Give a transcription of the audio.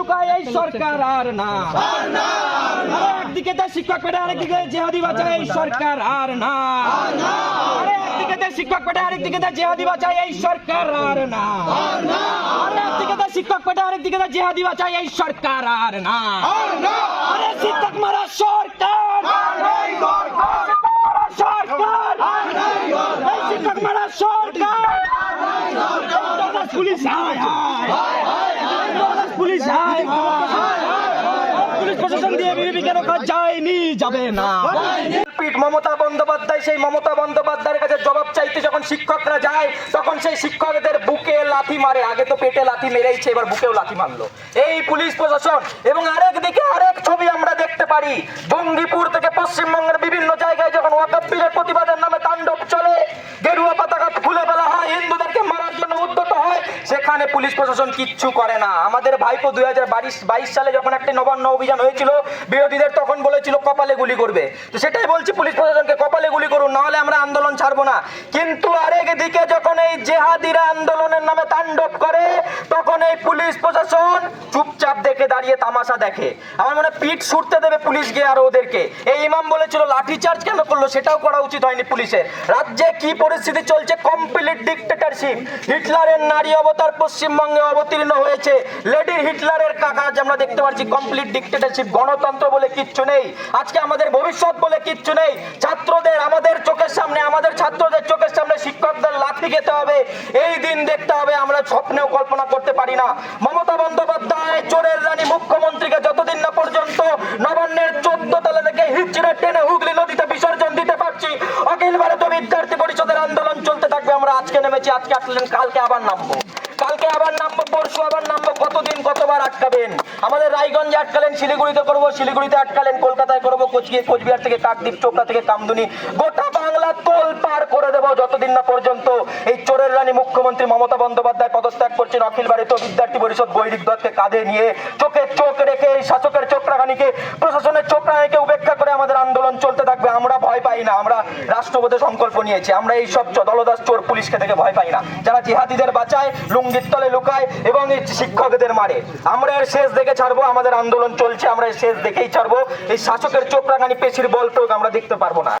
লুকায় এই সরকার আর না আরে একদিকে তার শিক্ষক পেটে আরেকদিকে জেহাদি বাঁচায় এই সরকার আর না আরে একদিকে তার শিক্ষক পেটে আরেকদিকে তার জেহাদি বাঁচায় এই সরকার আর না আরে একদিকে তার শিক্ষক পেটে আরেকদিকে তার জেহাদি বাঁচায় এই সরকার আর না আরে শিক্ষক মারা সরকার শিক্ষক মারা সরকার এই শিক্ষক মারা সরকার পুলিশ আয় আয় পুলিশ আয় পুলিশ দিয়ে বিবেকে রোখা যায়নি? যাবে না। মমতা বন্দ্যোপাধ্যায়, সেই মমতা বন্দ্যোপাধ্যায়ের কাছে জবাব চাইতে যখন শিক্ষকরা যায়, তখন সেই শিক্ষকদের বুকে লাথি মারে। আগে তো পেটে লাথি মেরেইছে, এবার বুকেও লাথি মারলো। এই পুলিশ প্রশাসন এবং আরেক দিকে আরেক ছবি আমরা দেখতে পারি। জঙ্গিপুর থেকে পশ্চিমবঙ্গের বিভিন্ন জায়গায় যখন ওয়াকাব্বিরের প্রতিবাদের নামে তাণ্ডব চলে, গেরুয়া পুলিশ প্রশাসন কিচ্ছু করে না। আমাদের ভাইপো দুই হাজার বাইশ সালে যখন একটি নবান্ন অভিযান হয়েছিল, বিরোধীদের তখন বলেছিল, কপালে গুলি করবে। তো সেটাই বলছি, পুলিশ প্রশাসনকে কপালে গুলি করুন, নাহলে আমরা আন্দোলন ছাড়বো না। কিন্তু আরেক দিকে যখন এই জেহাদিরা আন্দোলনের নামে তাণ্ডব করে, তখন এই পুলিশ প্রশাসন চুপচাপ দেখে দাঁড়িয়ে তামাশা দেখে। আমার মনে পিঠ ছুটতে দেবে পুলিশ গিয়ে আরও ওদেরকে। এই ইমাম বলেছিল, লাঠি চার্জ কেন করল? সেটাও করা উচিত হয়নি পুলিশের। রাজ্যে কি পরিস্থিতি চলছে? Complete dictatorship. হিটলারের নারী অবতার পশ্চিমবঙ্গে অবতীর্ণ হয়েছে। লেডি হিটলারের কাজ আমরা দেখতে পাচ্ছি কমপ্লিট ডিক্টেটরশিপ গণতন্ত্র বলে কিচ্ছু নেই। আজকে আমাদের ভবিষ্যৎ বলে কিচ্ছু নেই। ছাত্রদের আমাদের চোখের সামনে, আমাদের ছাত্রদের চোখের সামনে শিক্ষকদের লাথি খেতে হবে। এই দিন দেখতে হবে, আমরা স্বপ্নেও কল্পনা করতে পারি না। মমতা বন্দ্যোপাধ্যায়, চোরের রানী মুখ্যমন্ত্রীকে যতদিন না পর্যন্ত নবান্নের চোদ্দ তলা থেকে হিচড়ে টেনে হুগলি নদীতে বিসর্জন দিতে পারছি, অখিল ভারতীয় বিদ্যার্থী পরিষদের আন্দোলন চলতে থাকবে। আমরা আজকে নেমেছি, আজকে আসলেন, কালকে আবার নামবো। কালকে আবার নামবো, পরশু আবার নামবো, কতদিন, কতবার আটকাবেন? আমাদের রায়গঞ্জে আটকালেন, শিলিগুড়িতে করব, শিলিগুড়িতে আটকালেন, কলকাতায় করব, কোচবিহার থেকে, কাকদ্বীপ, চোপড়া থেকে, কামদুনি। গোটা বাংলা যতদিন না পর্যন্ত এই চোরের রানী মুখ্যমন্ত্রী মমতা বন্দ্যোপাধ্যায় পদত্যাগ করছেন, অখিল ভারতীয় বিদ্যার্থী পরিষদ বৈদিক দত্তকে কাঁধে নিয়ে চোখে চোখ রেখে এই শাসকের চোখরাগানিকে প্রশাসনের চোখরাগানিকে উপেক্ষা করে আমাদের আন্দোলন চলতে থাকবে। আমরা ভয় পাই না, আমরা রাষ্ট্রপতি সংকল্প নিয়েছি, আমরা এই সব দলদাস চোর পুলিশকে থেকে ভয় পাই না। যারা জিহাদিদের বাঁচায়, লুঙ্গির তলে লুকায় এবং এই শিক্ষকদের মারে। আমরা এর শেষ দেখে ছাড়বো, আমাদের আন্দোলন চলছে, আমরা এর শেষ দেখেই ছাড়বো। এই শাসকের চোখরাগানি পেশির বল প্রয়োগ আমরা দেখতে পারব না।